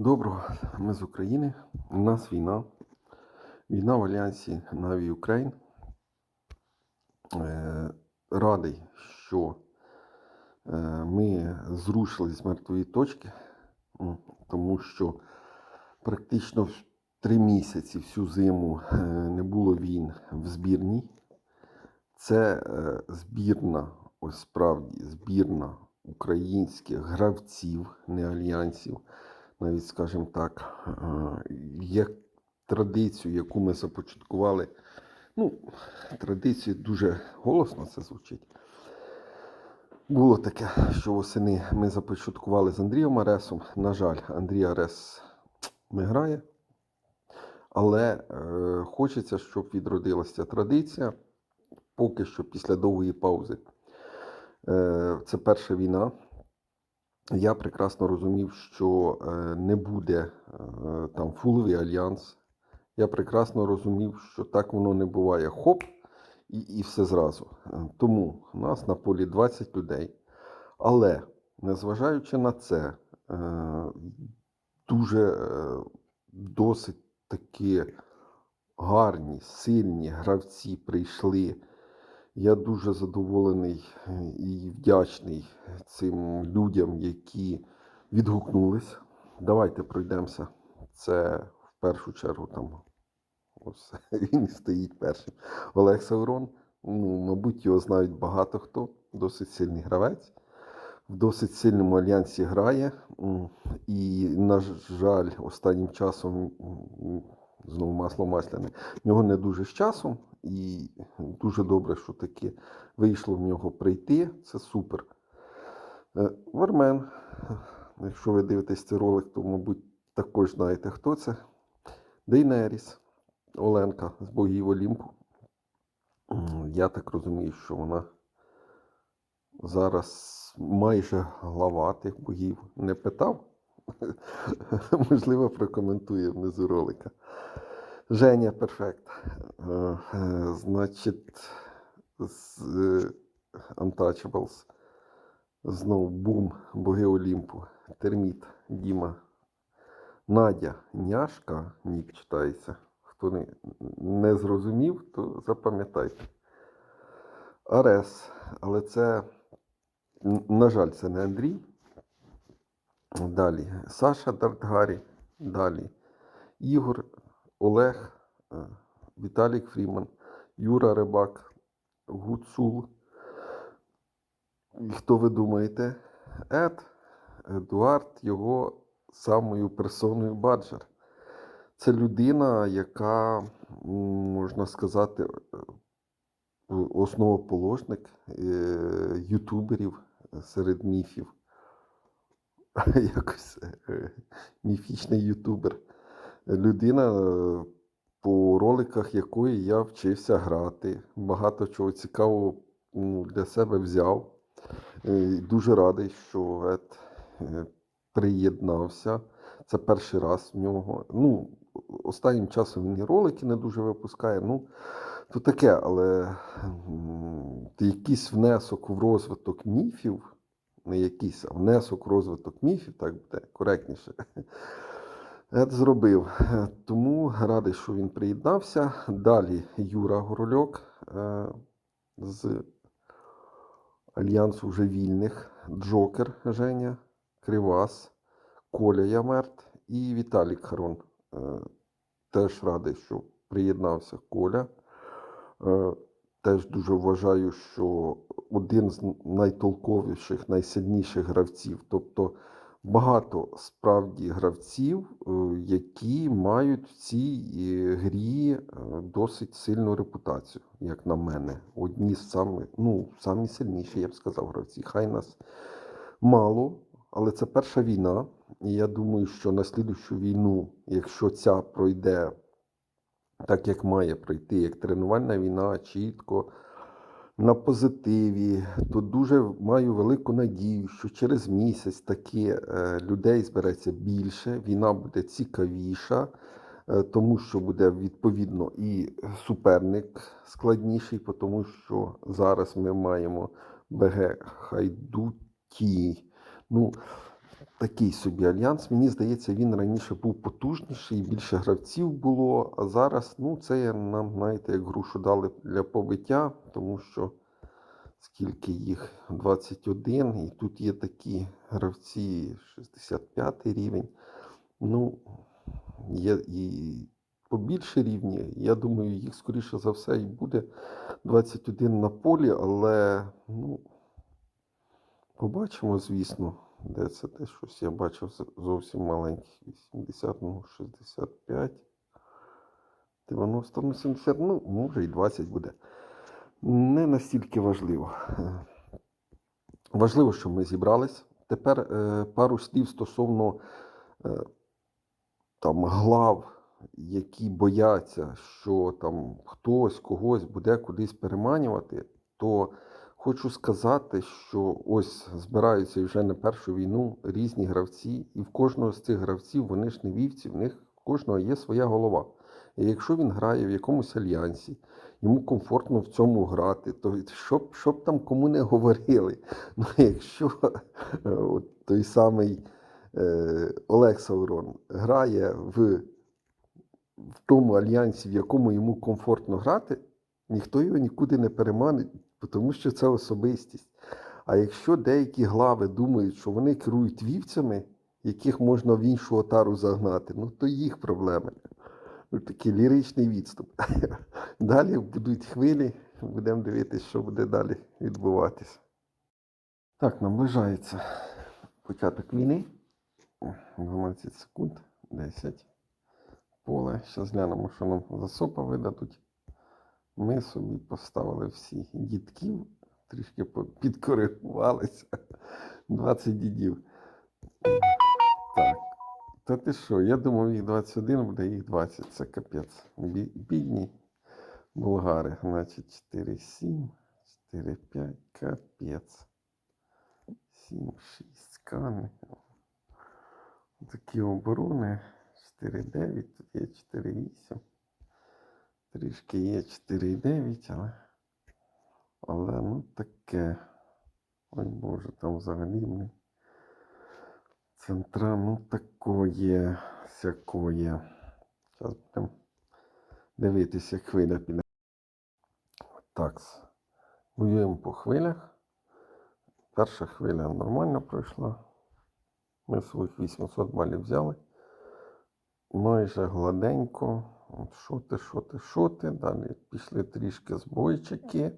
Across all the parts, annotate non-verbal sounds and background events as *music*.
Доброго, ми з України. У нас війна. Війна в Альянсі Наві Україн. Е, Радий, що е, ми зрушили з мертвої точки, тому що практично три місяці всю зиму е, не було війн в збірній. Це збірна, ось справді збірна українських гравців, не альянсів, навіть скажімо так, е, є традицію, яку ми започаткували. Ну, традицію дуже голосно це звучить. Було таке, що восени ми започаткували з Андрієм Аресом. На жаль, Андрій Арес не грає. Але е, хочеться, щоб відродилася традиція. Поки що після довгої паузи. Е, це перша війна. Я прекрасно розумів, що е, не буде е, там фуловий альянс. Я прекрасно розумів, що так воно не буває. Хоп, і, і все зразу. Е, Тому у нас на полі 20 людей. Але незважаючи на це, дуже досить такі гарні, сильні гравці прийшли. Я дуже задоволений е, і вдячний цим людям, які відгукнулись. Давайте пройдемося. Це в першу чергу там ось *laughs* він стоїть першим. Олег Саурон. Ну, мабуть, його знають багато хто. Досить сильний гравець. В досить сильному альянсі грає. І, на жаль, останнім часом знову масло масляне. В нього не дуже з часом, і дуже добре, що таки вийшло в нього прийти. Це супер. Е, Вармен. Якщо ви дивитесь цей ролик, то, мабуть, також знаєте, хто це. Дейнеріс, Оленка з богів Олімпу. Я так розумію, що вона зараз майже глава тих богів. Не питав. *laughs* Можливо, прокоментує внизу ролика. Женя перфект. Е, е, Значить, з е, Untouchables. Знову бум, боги Олімпу. Терміт, Діма. Надя, няшка, нік читається. Хто не, не зрозумів, то запам'ятайте. Арес. Але це, на жаль, це не Андрій. Далі. Саша Дартгарі. Далі. Ігор, Олег, е, Віталік Фріман, Юра Рибак, Гуцул. І хто ви думаєте? Ед, Едуард, його самою персоною Баджер. Це людина, яка, можна сказати, е, основоположник е, ютуберів серед міфів. *laughs* Якось міфічний ютубер. Людина, е, по роликах якої я вчився грати. Багато чого цікавого для себе взяв. Е, Дуже радий, що Ед е, приєднався. Це перший раз в нього. Ну, останнім часом він і ролики не дуже випускає. Ну, то таке, але якийсь внесок в розвиток міфів, не якийсь, а внесок в розвиток міфів, так буде коректніше. Ед зробив. Е, Тому радий, що він приєднався. Далі Юра Горольок е, з Альянсу вже вільних, Джокер Женя, Кривас, Коля Ямерт і Віталік Харон. Е, Теж радий, що приєднався Коля. Теж дуже вважаю, що один з найтолковіших, найсильніших гравців. Тобто багато справді гравців, е, які мають в цій е, грі е, досить сильну репутацію, як на мене. Одні з самих, ну, самі сильніші, я б сказав, гравці. Хай нас мало, але це перша війна. І я думаю, що на слідущу війну, якщо ця пройде так, як має пройти, як тренувальна війна, чітко, на позитиві, то дуже маю велику надію, що через місяць таки е, людей збереться більше, війна буде цікавіша, е, тому що буде відповідно і суперник складніший, тому що зараз ми маємо БГ Хайдуті. Ну, такий собі альянс. Мені здається, він раніше був потужніший, більше гравців було. А зараз, ну, це нам, знаєте, як грушу дали для побиття, тому що скільки їх 21, і тут є такі гравці 65 рівень. Ну, є і побільше рівні. Я думаю, їх скоріше за все і буде 21 на полі, але ну, побачимо, звісно, де це те щось. Я бачив зовсім маленьких 80, ну 65, 90, ну 70, ну, може і 20 буде. Не настільки важливо. Важливо, що ми зібрались. Тепер е, пару слів стосовно е, там глав, які бояться, що там хтось когось буде кудись переманювати, то хочу сказати, що ось збираються вже на першу війну різні гравці, і в кожного з цих гравців вони ж не вівці, в них в кожного є своя голова. І якщо він грає в якомусь альянсі, йому комфортно в цьому грати, то щоб, щоб там кому не говорили. *laughs* Ну, якщо е, от той самий е, Олег Саурон грає в, в тому альянсі, в якому йому комфортно грати, ніхто його нікуди не переманить, тому що це особистість. А якщо деякі глави думають, що вони керують вівцями, яких можна в іншу отару загнати, ну то їх проблеми. Ну, Такий ліричний відступ. *laughs* Далі будуть хвилі, будемо дивитися, що буде далі відбуватися. Так, наближається початок війни. 12 секунд, 10. Поле. Зараз глянемо, що нам за сопа видадуть. Ми собі поставили всі дітків, трішки підкоригувалися. 20 дідів. Так. Та ти що? Я думав, їх 21 буде, їх 20. Це капець. Бідні болгари. Значить, 4, 7, 4, 5, капець. 7, 6 скани. Такі оборони. 4, 9, тут є 4, 8. Трішки є 4, 9, але. Але ну таке. Ой Боже, там взагалі мені. Центра, ну такое, сякое. Зараз будемо дивитися, як хвиля піде. Так, воюємо по хвилях. Перша хвиля нормально пройшла. Ми своїх 800 балів взяли. Майже гладенько. От Що ти, що ти, що ти. Далі пішли трішки збойчики.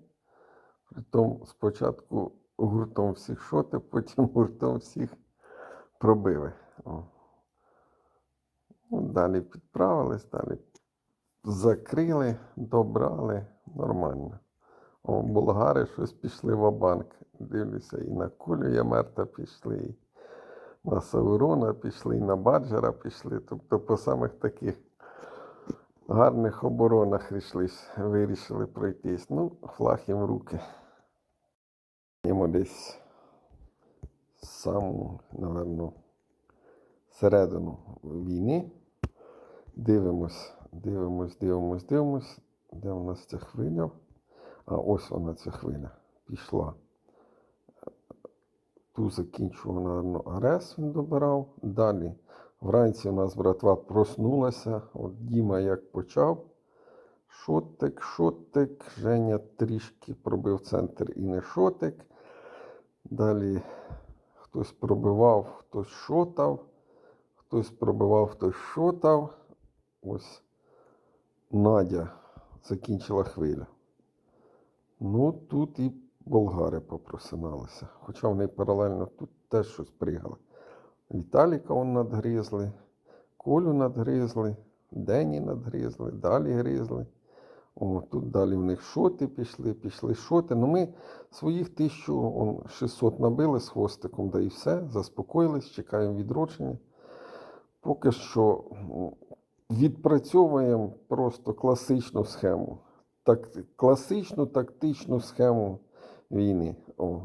Притом спочатку гуртом всіх шоти, потім *laughs* гуртом всіх пробили. О. Ну, Далі підправились, далі закрили, добрали нормально. О, болгари щось пішли в банк Дивлюся, і на Колю Ямерта пішли, і на Саурона пішли, і на Баджера пішли. Тобто по самих таких гарних оборонах рішлись, вирішили пройтись. Ну, флаг їм в руки. Йому десь саму, напевно, середину війни. Дивимось, дивимось, дивимось, дивимось. Де у нас ця хвиля? А ось вона ця хвиля пішла. Ту закінчував, напевно, Арес він добирав. Далі вранці у нас братва проснулася. От Діма як почав. Шотик, шотик. Женя трішки пробив центр і не шотик. Далі хтось пробивав, хтось шотав, хтось пробивав, хтось шотав. Ось Надя закінчила хвиля. Ну, тут і болгари попросиналися. Хоча вони паралельно тут теж щось пригали. Віталіка он надгризли, Колю надгризли, Дені надгризли, далі гризли. О, тут далі в них шоти пішли, пішли шоти. Ну ми своїх 1600 набили з хвостиком, да і все, заспокоїлись, чекаємо відродження. Поки що відпрацьовуємо просто класичну схему. Так, класичну тактичну схему війни. О.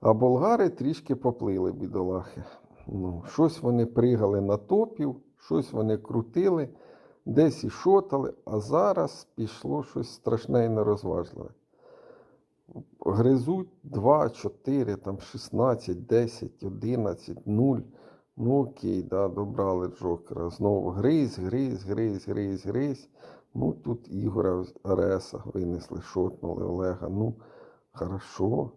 А болгари трішки поплили, бідолахи. Ну, щось вони пригали на топів, щось вони крутили, десь і шотали, а зараз пішло щось страшне і нерозважливе. гризуть 2, 4, там 16, 10, 11, 0. Ну окей, да, добрали Джокера. Знову гриз, гриз, гриз, гриз, гриз. Ну тут Ігора Ареса винесли, шотнули Олега. Ну, хорошо.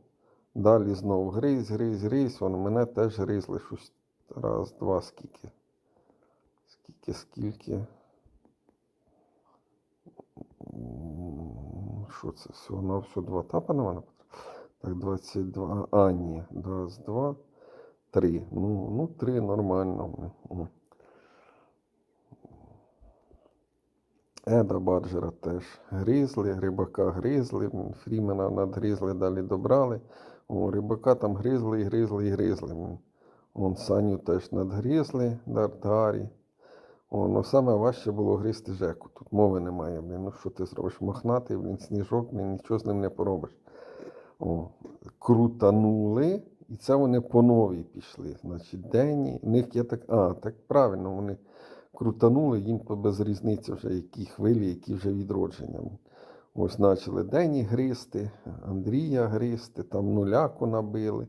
Далі знову гриз, гриз, гриз. Вони мене теж гризли щось. Раз, два, скільки. Скільки, скільки. Що це? Всього на все два тапа на мене? Так, 22. А, ні. Раз, два, три. Ну, ну три нормально. Еда Баджера теж гризли, рибака гризли, Фрімена надгризли, далі добрали. О, рибака там гризли, гризли, гризли. Он Саню теж надгризли, Дардарі. О, ну саме важче було гризти Жеку. Тут мови немає, блін. Ну що ти зробиш? Мохнатий, блін, сніжок, блін, нічого з ним не поробиш. О, крутанули, і це вони по новій пішли. Значить, денні. У них є так. А, так правильно, вони крутанули, їм без різниці вже які хвилі, які вже відродження. Ось почали Дені гризти, Андрія гризти, там нуляку набили.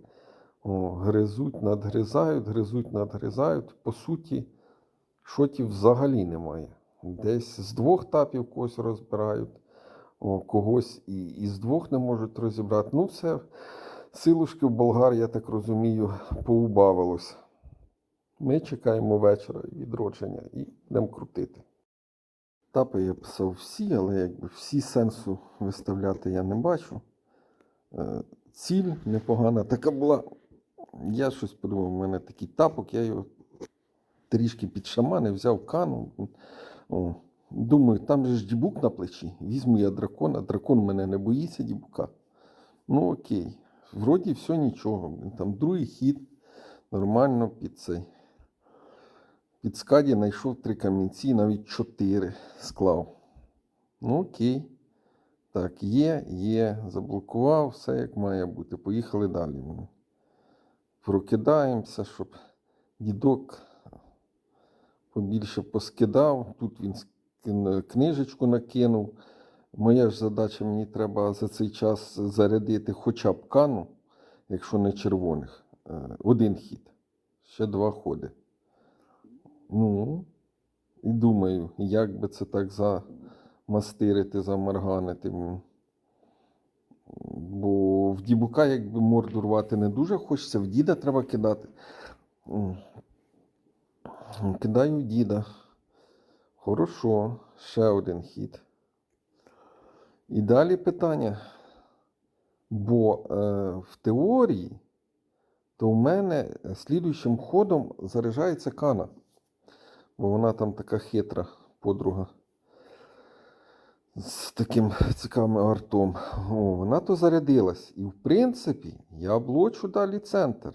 О, гризуть, надгризають, гризуть, надгризають. По суті, шотів взагалі немає. Десь з двох тапів когось розбирають, о, когось і, і з двох не можуть розібрати. Ну, все, силушки в болгар, я так розумію, поубавилось. Ми чекаємо вечора відродження і будемо крутити. Тапи я писав всі, але якби всі сенсу виставляти я не бачу. Е, Ціль непогана така була. Я щось подумав, у мене такий тапок, я його трішки підшаманив, взяв кану. Думаю, там же ж дібук на плечі. Візьму я дракона. Дракон мене не боїться дібука. Ну окей. Вроді все нічого. Там другий хід. Нормально під цей. Під скаді знайшов три камінці, навіть чотири склав. Ну окей. Так, є, є, заблокував, все як має бути. Поїхали далі. Прокидаємося, щоб дідок побільше поскидав. Тут він книжечку накинув. Моя ж задача, мені треба за цей час зарядити хоча б кану, якщо не червоних. Е, Один хід. Ще два ходи. Ну, і думаю, як би це так замастирити, замарганити. Бо в дібука, якби морду рвати не дуже хочеться, в діда треба кидати. Кидаю діда. Хорошо, ще один хід. І далі питання. Бо е, в теорії, то в мене слідуючим ходом заряджається кана. Бо вона там така хитра подруга. З таким цікавим артом. О, вона то зарядилась. І в принципі, я блочу далі центр.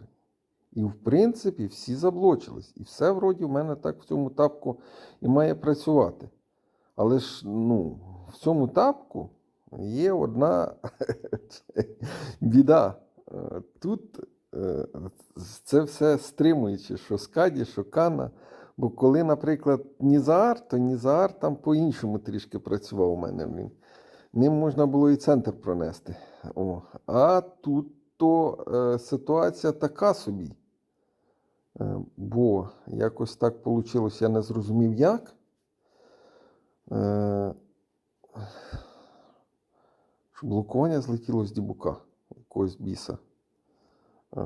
І в принципі, всі заблочились. І все вроді в мене так в цьому тапку і має працювати. Але ж ну, в цьому тапку є одна *laughs* біда. Е, Тут е, це все стримуючи, що скаді, що кана. Бо коли, наприклад, Нізаар, то Нізаар там по-іншому трішки працював у мене. Він. Ним можна було і центр пронести. О. А тут то е, ситуація така собі. Е, бо якось так вийшло, я не зрозумів як. Е, що блокування злетіло з дібука якогось біса. Е,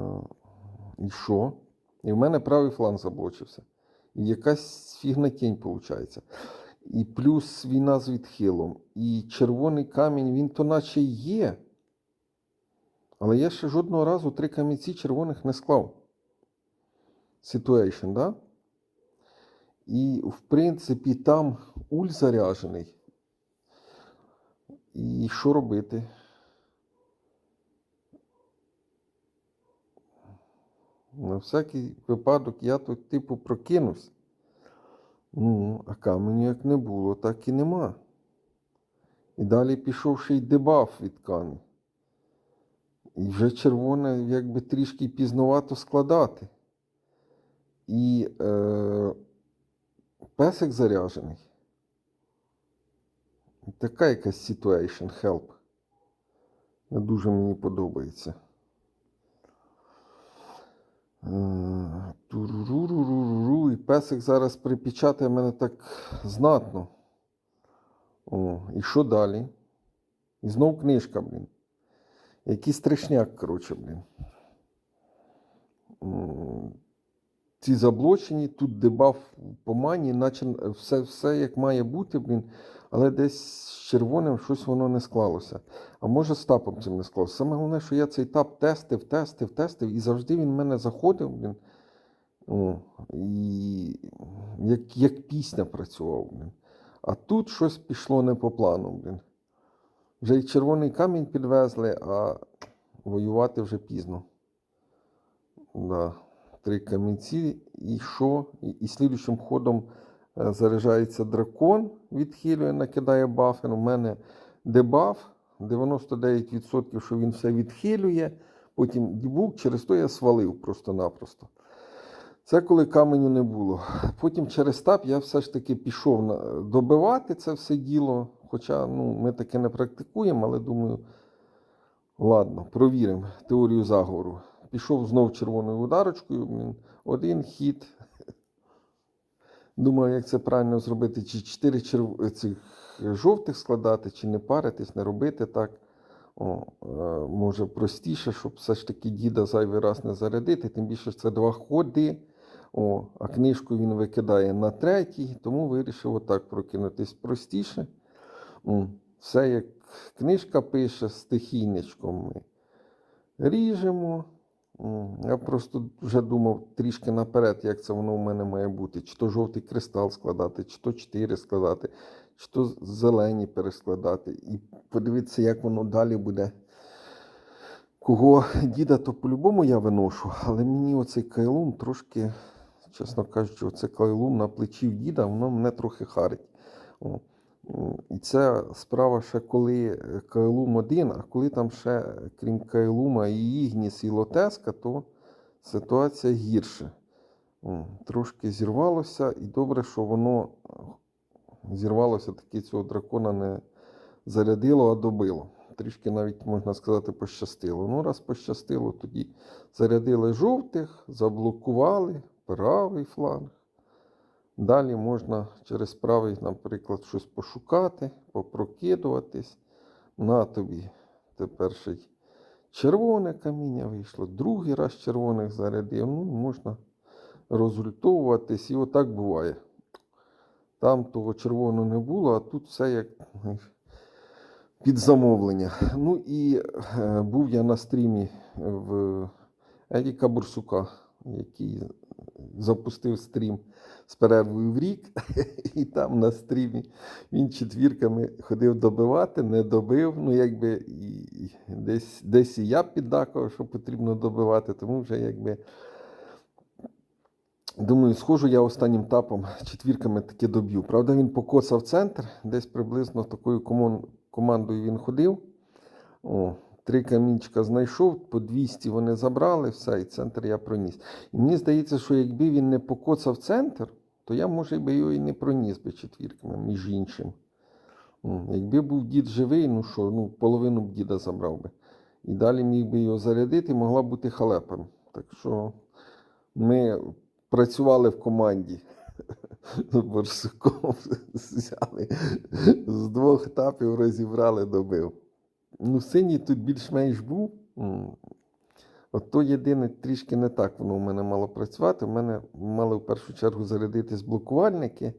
і що? І в мене правий фланг заблочився. Якась фігна тінь виходить. І плюс війна з відхилом. І червоний камінь, він то наче є. Але я ще жодного разу три камінці червоних не склав. Situation, да? І, в принципі, там уль заряжений. І що робити? На всякий випадок я тут, типу, прокинусь. Ну, а каменю як не було, так і нема. І далі пішов ще й дебаф від кани. І вже червоне, якби трішки пізновато складати. І е, песик заряжений. Така якась situation help. Не дуже мені подобається. Е, Туруруруруру. І песик зараз припечатає мене так знатно. О, і що далі? І знов книжка, блін. Якийсь трешняк, коротше, блін. Ці заблочені, тут дебаф по мані, наче все, все як має бути, блін. Але десь з червоним щось воно не склалося. А може з тапом цим не склалося. Саме головне, що я цей тап тестив, тестив, тестив, і завжди він в мене заходив, блін. О, і як, як пісня працював, блін. А тут щось пішло не по плану, блін. Вже й червоний камінь підвезли, а воювати вже пізно. Да. Три камінці. І що? І, і слідуючим ходом е, заряджається дракон, відхилює, накидає бафи. У мене дебаф 99%, що він все відхилює. Потім дібук, через то я свалив просто-напросто. Це коли каменю не було. Потім через тап я все ж таки пішов добивати це все діло. Хоча ну, ми таке не практикуємо, але думаю, ладно, провіримо теорію заговору. Пішов знов червоною ударочкою, блін, один хід. Думаю, як це правильно зробити, чи чотири черв... цих жовтих складати, чи не паритись, не робити так. О, е, може простіше, щоб все ж таки діда зайвий раз не зарядити, тим більше це два ходи. О, а книжку він викидає на третій, тому вирішив отак прокинутись простіше. Все як книжка пише стихійничком ми ріжемо. Я просто вже думав трішки наперед, як це воно у мене має бути. Чи то жовтий кристал складати, чи то 4 складати, чи то зелені перескладати. І подивитися, як воно далі буде. Кого діда, то по-любому я виношу, але мені оцей кайлун трошки, чесно кажучи, оцей кайлун на плечі в діда, воно мене трохи харить. І це справа ще коли е, Кайлум один, а коли там ще, крім Кайлума, і Ігніс, і Лотеска, то ситуація гірше. Трошки зірвалося, і добре, що воно е, зірвалося, таки цього дракона не зарядило, а добило. Трішки навіть, можна сказати, пощастило. Ну, раз пощастило, тоді зарядили жовтих, заблокували правий фланг. Далі можна через правий, наприклад, щось пошукати, попрокидуватись. На тобі тепер ще й червоне каміння вийшло, другий раз червоних зарядив. Ну, можна розгультовуватись, і отак буває. Там того червоного не було, а тут все як під замовлення. Ну і е, був я на стрімі в Едіка Бурсука, який запустив стрім з перервою в рік, *laughs* і там на стрімі він четвірками ходив добивати, не добив. Ну, якби і, десь, десь і я піддакував, що потрібно добивати, тому вже якби. Думаю, схожу я останнім тапом четвірками таки доб'ю. Правда, він покоцав центр, десь приблизно такою командою він ходив. О, три камінчика знайшов, по 200 вони забрали, все, і центр я проніс. І мені здається, що якби він не покоцав центр, то я, може, би його і не проніс би четвірками, між іншим. Якби був дід живий, ну що, ну, половину б діда забрав би. І далі міг би його зарядити, могла бути халепа. Так що ми працювали в команді *laughs* з Борсуком, *laughs* взяли з двох етапів розібрали, добив. Ну, синій тут більш-менш був. От то єдине трішки не так воно у мене мало працювати. У мене мали в першу чергу зарядитись блокувальники,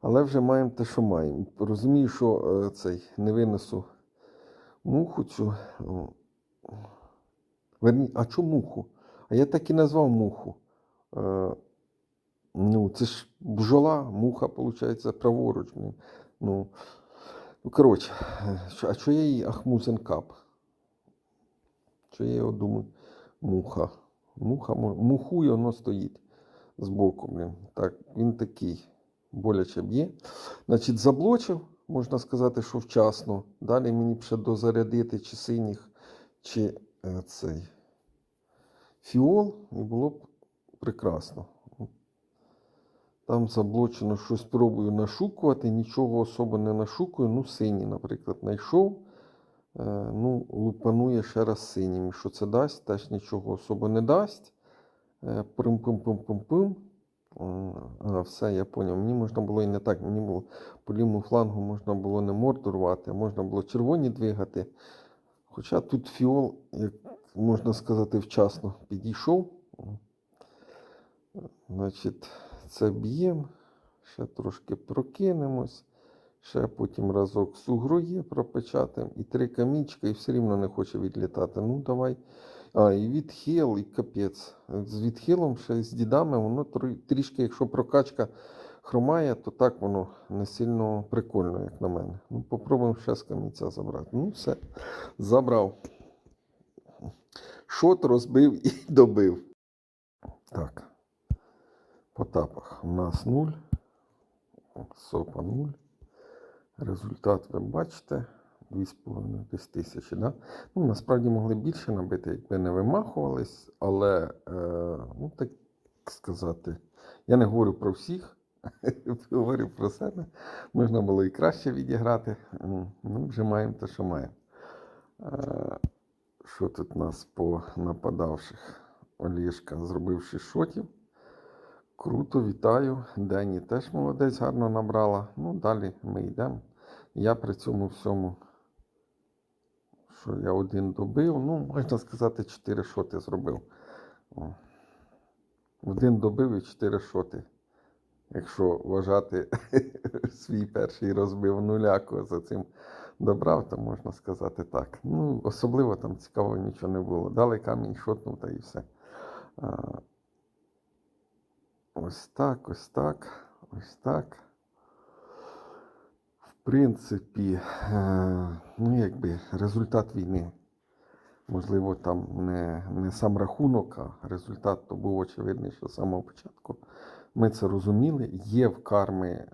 але вже маємо те, що маємо. Розумію, що е, цей не винесу муху цю. Верні, а чому муху? А я так і назвав муху. Е, ну, це ж бджола, муха, виходить, праворуч. Ну, ну, коротше, а що я її Ахмузенкап? Що я його думаю? Муха. Муха, муху і воно стоїть збоку. Блін. Так, він такий боляче б'є. Значить, заблочив, можна сказати, що вчасно. Далі мені б ще дозарядити чи синіх, чи е, цей фіол, і було б прекрасно. Там заблочено щось пробую нашукувати, нічого особо не нашукую. Ну, синій, наприклад, знайшов. ну, лупанує ще раз синім. Що це дасть? Теж нічого особо не дасть. Е, Пим-пим-пим-пим-пим. А, все, я поняв. Мені можна було і не так. Мені було по лівому флангу можна було не морду рвати, а можна було червоні двигати. Хоча тут фіол, як можна сказати, вчасно підійшов. Значить, це б'ємо, ще трошки прокинемось, ще потім разок сугрує пропечатаємо і три камінчика, і все рівно не хоче відлітати. Ну, давай. А, і відхил, і капець. З відхилом ще з дідами, воно трішки, якщо прокачка хромає, то так воно не сильно прикольно, як на мене. Ну, попробуємо ще з камінця забрати. Ну, все, забрав. Шот розбив і *laughs* добив. Так. По тапах у нас 0. Сопа 0. Результат ви бачите. 2,5 тисячі. Да? Ну, насправді могли більше набити, якби не вимахувались, але, е, ну так сказати, я не говорю про всіх, *laughs* говорю про себе. Можна було і краще відіграти. Ну, вже маємо те, що маємо. Е, що тут у нас по нападавших? Олішка зробив 6 шотів. Круто, вітаю. Дені теж молодець, гарно набрала. Ну, далі ми йдемо. Я при цьому всьому, що я один добив, ну, можна сказати, 4 шоти зробив. Один добив і 4 шоти. Якщо вважати *laughs* свій перший розбив нуляку за цим добрав, то можна сказати так. Ну, особливо там цікавого нічого не було. Дали камінь, шотнув та і все. Ось так, ось так, ось так. В принципі, е, ну якби результат війни. Можливо, там не, не сам рахунок, а результат то був очевидний, що з самого початку. Ми це розуміли. Є в карми,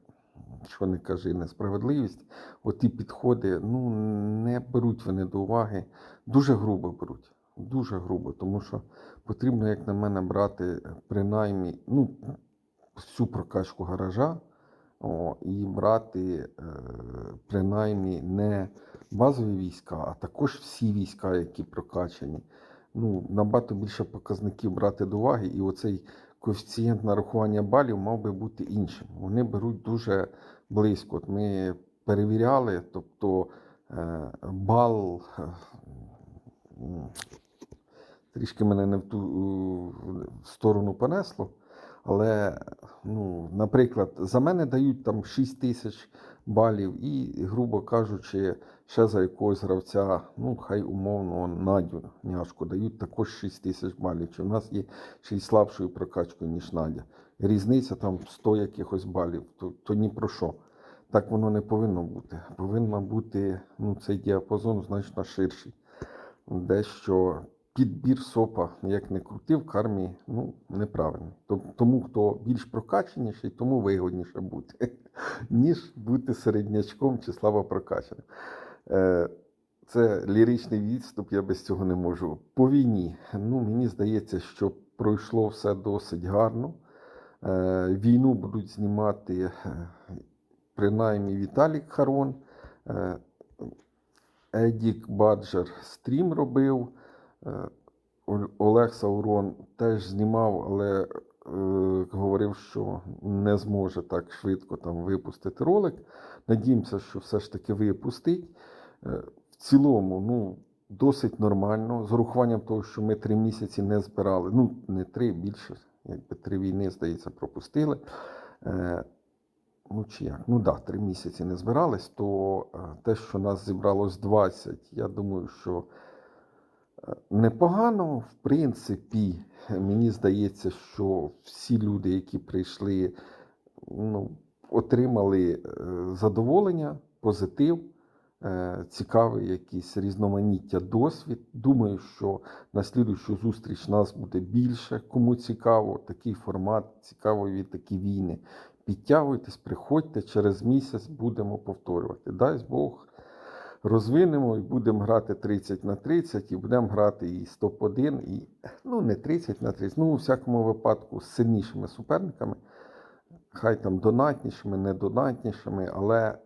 що не кажи, несправедливість. Оті підходи ну, не беруть вони до уваги. Дуже грубо беруть. Дуже грубо, тому що потрібно, як на мене, брати принаймні ну, всю прокачку гаража о, і брати е, принаймні не базові війська, а також всі війська, які прокачані. Ну, набагато більше показників брати до уваги, і оцей коефіцієнт нарахування балів мав би бути іншим. Вони беруть дуже близько. От ми перевіряли, тобто е, бал. е, Трішки мене не в ту сторону понесло. Але, ну, наприклад, за мене дають там 6 тисяч балів, і, грубо кажучи, ще за якогось гравця, ну, хай умовно Надю няшку дають також 6 тисяч балів. Чи в нас є ще й слабшою прокачкою, ніж Надя. Різниця там 100 якихось балів, то, то ні про що. Так воно не повинно бути. Повинно бути ну, цей діапазон значно ширший. Дещо підбір сопа, як не крути, в кармі ну, неправильний. Тому, хто більш прокачаніший, тому вигодніше бути, *laughs* ніж бути середнячком чи слабо прокачаним. Е, Це ліричний відступ, я без цього не можу. По війні, ну, мені здається, що пройшло все досить гарно. Е, Війну будуть знімати е, принаймні Віталік Харон. Едік Баджер стрім робив. Е, Ол- Олег Саурон теж знімав, але е, говорив, що не зможе так швидко там випустити ролик. Надіємося, що все ж таки випустить. Е, в цілому, ну, досить нормально. З урахуванням того, що ми три місяці не збирали. Ну, не три, більше, якби три війни, здається, пропустили. Ну, чи як? Ну да, три місяці не збирались, то те, що нас зібралось 20, я думаю, що непогано. В принципі, мені здається, що всі люди, які прийшли, ну, отримали е, задоволення, позитив, е, цікавий якийсь різноманіття досвід. Думаю, що на слідущу зустріч нас буде більше. Кому цікаво, такий формат, цікаві такі війни. Підтягуйтесь, приходьте, через місяць будемо повторювати. Дай Бог розвинемо і будемо грати 30 на 30, і будемо грати і з топ-1, і ну не 30 на 30, ну у всякому випадку з сильнішими суперниками. Хай там донатнішими, не донатнішими, але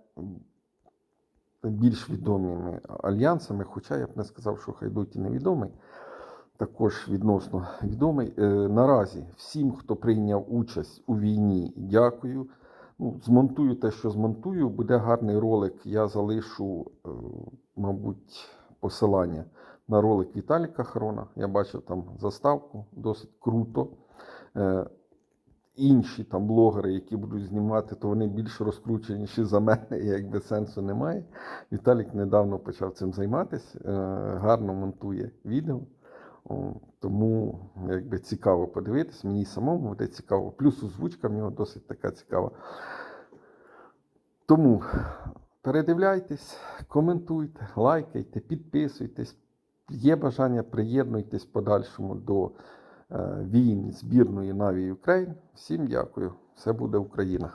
більш відомими альянсами, хоча я б не сказав, що хай йдуть невідомий, також відносно відомий. Е, Наразі всім, хто прийняв участь у війні, дякую. Ну, змонтую те, що змонтую. Буде гарний ролик. Я залишу, е, мабуть, посилання на ролик Віталіка Харона. Я бачив там заставку, досить круто. Е, Інші там блогери, які будуть знімати, то вони більш розкрученіші за мене, якби сенсу немає. Віталік недавно почав цим займатися, е, гарно монтує відео. Тому якби цікаво подивитись, мені самому буде цікаво. Плюс озвучка в нього досить така цікава. Тому передивляйтесь, коментуйте, лайкайте, підписуйтесь. Є бажання, приєднуйтесь подальшому до е, війн збірної Наві Україн. Всім дякую. Все буде Україна.